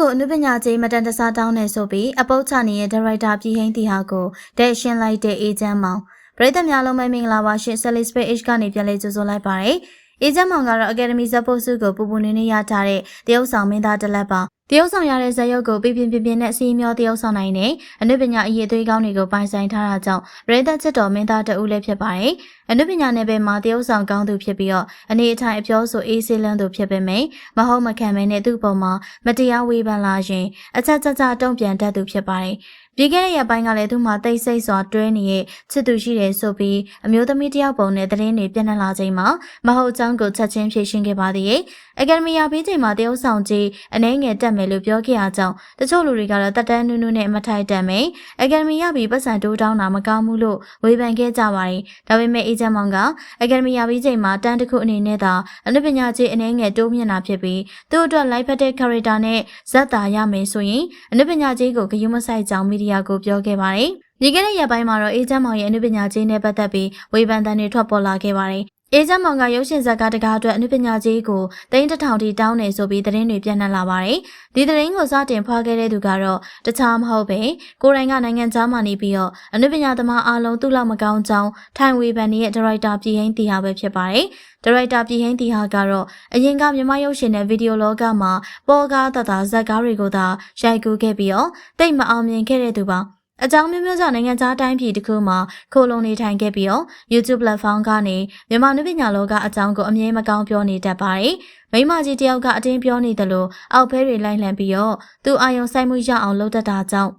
ကိုအနုပညာကြီးမတန်တဆတောင်းနေဆိုပြီးအပုတ်ချနေတဲ့ဒါရိုက်တာပြည်ဟိန်းတီဟာကိုတဲ့ရှင်းလိုက်တဲ့အေဂျင့်မောင်ပရိသတ်များလုံးပဲမင်္ဂလာပါရှင် Sally Space H ကနေပြန်လေးကြိုဆိုလိုက်ပါတယ်အေဂျင့်မောင်ကတော့ Academy Support စုကိုပူပူနေနေရထားတဲ့တရုတ်ဆောင်မင်းသားတစ်လက်ပါ တရုတ်ဆောင်ရတဲ့ဇာတ်ရုပ်ကိုပြပြပြပြနဲ့စီမျောတရုတ်ဆောင်နိုင်တဲ့အနုပညာအရေးသွေးကောင်းတွေကိုပိုင်ဆိုင်ထားတာကြောင့်ပရိသတ်ချစ်တော်မင်းသားတဦးလည်းဖြစ်ပါတယ်အနုပညာနယ်ပယ်မှာတရုတ်ဆောင်ကောင်းသူဖြစ်ပြီးတော့အနေအထိုင်အပြောဆိုအေးဆေးလန်းသူဖြစ်ပေမယ့်မဟုတ်မခံမဲနဲ့သူ့ပုံမှာမတရားဝေဖန်လာရင်အချက်ချက်ချတုံ့ပြန်တတ်သူဖြစ်ပါတယ်။ ပြီးခဲ့တဲ့ရက်ပိုင်းကလည်းသူ့မှာတိတ်ဆိတ်စွာတွဲနေတဲ့ချစ်သူရှိတယ်ဆိုပြီးအမျိုးသမီးတယောက်ပုံနဲ့သတင်းတွေပြန့်နှံ့လာချိန်မှာမဟုတ်အကြောင်းကိုချက်ချင်းဖြေရှင်းခဲ့ပါသေးတယ်။အကယ်ဒမီယာပြီးချိန်မှာတရုတ်ဆောင်ကြီးအနှဲငယ်တက်မယ်လို့ပြောခဲ့ရကြောင်းတချို့လူတွေကတော့တက်တန်းနူးနူးနဲ့မထိုက်တန်မယ်။အကယ်ဒမီယာပြီးပတ်စံတိုးတောင်းတာမကောင်းဘူးလို့ဝေဖန်ခဲ့ကြပါတယ်။ဒါပေမဲ့အေဂျင့်မောင်ကအကယ်ဒမီယာပြီးချိန်မှာတန်းတစ်ခုအနေနဲ့သာအနုပညာကြီးအနှဲငယ်တိုးမြင့်တာဖြစ်ပြီးသူ့အတွက် live ဖက်တဲ့ character နဲ့ဇက်တာရမယ်ဆိုရင်အနုပညာကြီးကိုဂရုမစိုက်ကြောင်းမီဒီယာကိုပြောခဲ့ပါတယ်။ဒီကနေ့ရက်ပိုင်းမှာတော့အေဂျင့်မောင်ရဲ့အနုပညာကြီးနဲ့ပတ်သက်ပြီးဝေဖန်သံတွေထွက်ပေါ်လာခဲ့ပါတယ်။ အေဂျင့်မောင်ကရုပ်ရှင်ဇာတ်ကားတကားအတွက်အနုပညာကြီးကိုတိန်းတစ်ထောင်ထိတောင်းနေဆိုပြီးသတင်းတွေပြန့်နှံ့လာပါတယ်။ဒီသတင်းကိုစတင်ဖွာခဲ့တဲ့သူကတော့တခြားမဟုတ်ပဲကိုရိုင်းကနိုင်ငံသားမှနေပြီးတော့အနုပညာသမားအားလုံးသူ့လောက်မကောင်းကြောင်းထိုင်ဝေဖန်ရဲ့ဒါရိုက်တာပြည်ဟိန်းတီဟာပဲဖြစ်ပါတယ်။ဒါရိုက်တာပြည်ဟိန်းတီဟာကတော့အရင်ကမြန်မာရုပ်ရှင်နဲ့ဗီဒီယိုလောကမှာပေါ်ကားတတာဇက်ကားတွေကိုသာရိုက်ကူးခဲ့ပြီးတော့တိတ်မအောင်မြင်ခဲ့တဲ့သူပါ။ အကြောင်းမျိုးမျိုးကြောင့်နိုင်ငံခြားတိုင်းပြည်တစ်ခုမှာခိုလုံနေထိုင်ခဲ့ပြီးတော့ YouTube platform ကနေမြန်မာနုပညာလောကအကြောင်းကိုအမြဲမကောင်းပြောနေတတ်ပါတယ်။မိမကြီးတယောက်ကအတင်းပြောနေတယ်လို့အောက်ဖဲတွေလိုက်လံပြီးတော့သူအာယုံဆိုင်မှုရအောင်လုပ်တတ်တာကြောင့်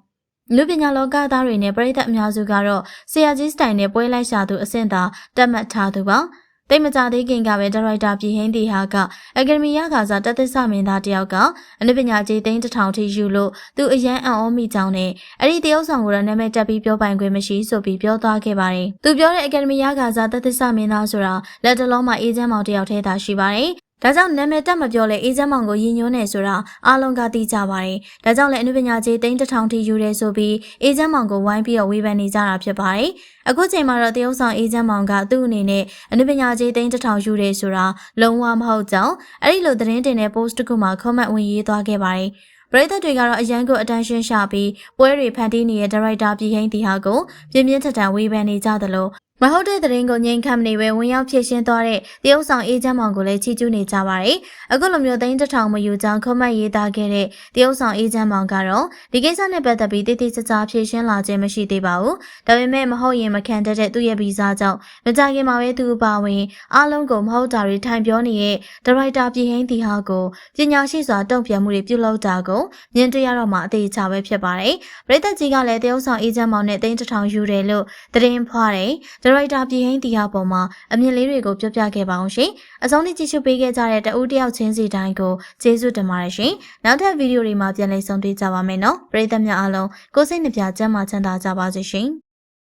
လူပညာလောကသားတွေနဲ့ပြည်သက်အများစုကတော့ဆရာကြီးစတိုင်နဲ့ပွဲလိုက်ရှာသူအဆင့်သာတတ်မှတ်ထားသူပါ။ တိတ်မကြသေးခင်ကပဲဒါရိုက်တာပြည်ဟင်းတီဟာကအကယ်ဒမီရခါစားတသက်ဆမင်းသားတယောက်ကအနုပညာကြီးသိန်းတစ်ထောင်ထိယူလို့သူအရန်အံ့ဩမိကြောင်းနဲ့အဲ့ဒီတယောက်ဆောင်ကိုတော့နာမည်တက်ပြီးပြောပိုင်ခွင့်မရှိဆိုပြီးပြောသွားခဲ့ပါတယ်။သူပြောတဲ့အကယ်ဒမီရခါစားတသက်ဆမင်းသားဆိုတာလက်တလုံးမှာအေဂျင့်မောင်တယောက်ထဲသာရှိပါတယ်။ ဒါကြောင့်နာမည်တက်မပြောလဲအေးချမ်းမောင်ကိုရည်ညွှန်းနေဆိုတာအားလုံးကသိကြပါတယ်။ဒါကြောင့်လည်းအနုပညာကြီးတိန်းတစ်ထောင်ထိယူရဲဆိုပြီးအေးချမ်းမောင်ကိုဝိုင်းပြီးတော့ဝေဖန်နေကြတာဖြစ်ပါတယ်။အခုချိန်မှာတော့တရုတ်ဆောင်အေးချမ်းမောင်ကသူ့အနေနဲ့အနုပညာကြီးတိန်းတစ်ထောင်ယူရဲဆိုတာလုံးဝမဟုတ်ကြောင်းအဲ့ဒီလိုသတင်းတင်တဲ့ post တစ်ခုမှာ comment ဝင်ရေးသွားခဲ့ပါတယ်။ပရိသတ်တွေကတော့အရန်ကို attention ရှာပြီးပွဲတွေဖန်တီးနေတဲ့ director ပြည်ဟိန်းတီဟာကိုပြင်းပြင်းထန်ထန်ဝေဖန်နေကြသလို မဟုတ်တဲ့သတင်းကိုငြိမ်ခံမနေပဲဝင်ရောက်ဖြည့်ရှင်းသွားတဲ့တရုတ်ဆောင်အေဂျင့်မောင်ကိုလည်းချီးကျူးနေကြပါတယ်။အခုလိုမျိုးသိန်းတစ်ထောင်မယူကြောင်းခမတ်ရေးသားခဲ့တဲ့တရုတ်ဆောင်အေဂျင့်မောင်ကတော့ဒီကိစ္စနဲ့ပတ်သက်ပြီးတိတိကျကျဖြည့်ရှင်းလာခြင်းမရှိသေးပါဘူး။ဒါပေမဲ့မဟုတ်ရင်မခံတတ်တဲ့သူ့ရဲ့ဗီဇာကြောင့်မကြခင်မှာပဲသူအပါဝင်အားလုံးကိုမဟုတ်တာတွေထိုင်ပြောနေတဲ့ဒါရိုက်တာပြည်ဟိန်းတီဟာကိုပညာရှိစွာတုံ့ပြန်မှုတွေပြုလုပ်တာကိုမြင်တွေ့ရတော့မှအသေးချာပဲဖြစ်ပါတယ်။ပရိသတ်ကြီးကလည်းတရုတ်ဆောင်အေဂျင့်မောင်နဲ့သိန်းတစ်ထောင်ယူတယ်လို့သတင်းဖွားတယ်။ရိုက်တာပြည်ဟိန်းတီဟာပေါ်မှာအမြင်လေးတွေကိုပြောပြခဲ့ပါအောင်ရှင်။အဆုံးထိကြည့်ရှုပေးခဲ့ကြတဲ့တဦးတယောက်ချင်းစီတိုင်းကိုကျေးဇူးတင်ပါတယ်ရှင်။နောက်ထပ်ဗီဒီယိုတွေမှာပြန်လည်ဆုံတွေ့ကြပါမယ်နော်။ပရိသတ်များအားလုံးကိုစိတ်နှပြချမ်းသာချမ်းသာကြပါစေရှင်။